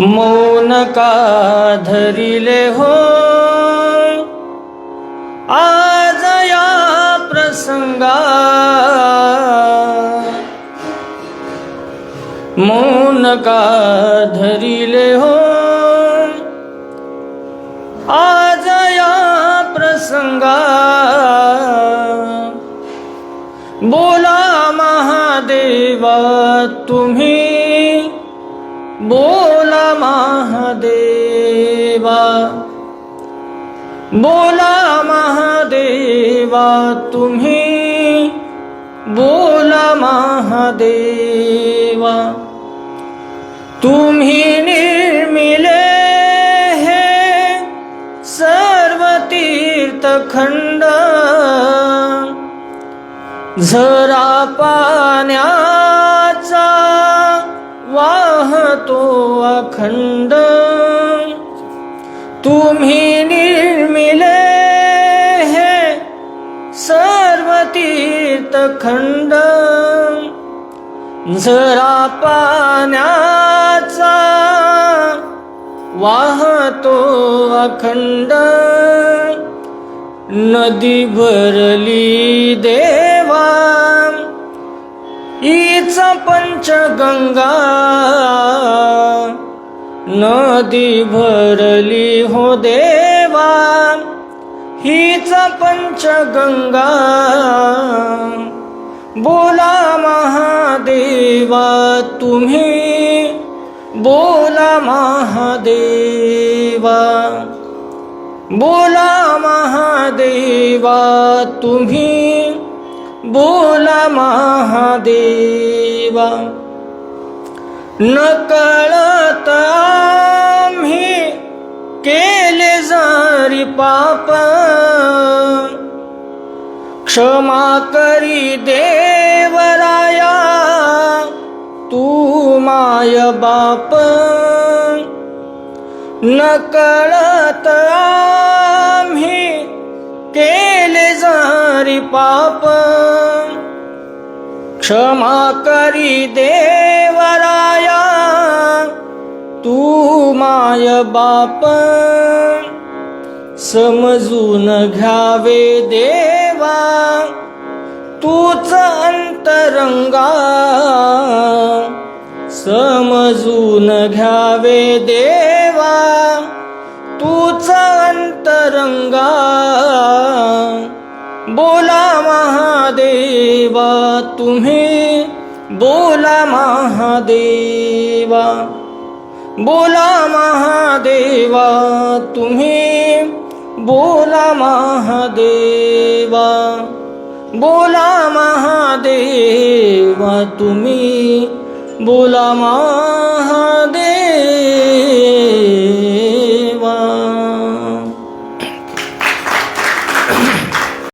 मौन का धरिले हो। आज या प्रसंगा। मौन का धरिले हो। आज या प्रसंगा। बोला महादेवा तुम्ही बोला महादेवा बोला महादेवा तुम्ही बोला महादेवा तुम्ही निर्मिले हे सर्व तीर्थखंड. झरा पाण्या तो अखंड। तुम्ही निर्मिले हे सर्व तीर्थखंड। जरा पाण्याचा वाहतो अखंड। नदी भरली देवा हीच पंचगंगा नदी भरली हो देवा हीच पंचगंगा. बोला महादेवा तुम्ही बोला महादेवा. बोला महादेवा तुम्ही बोला महादेवा. नकळ जारी पाप? क्षमा करी देवराया तू माय बाप. नकळत आम्ही केले जारी पाप. क्षमा करी देवराया तू माय बाप. समजून घ्यावे देवा तूच अंतरंगा. समजून घ्यावे देवा तूच अंतरंगा. बोला महादेवा तुम्ही बोला महादेवा. बोला महादेवा तुम्ही बोला महादेवा बोला महादेवा तुम्ही बोला महादेवा.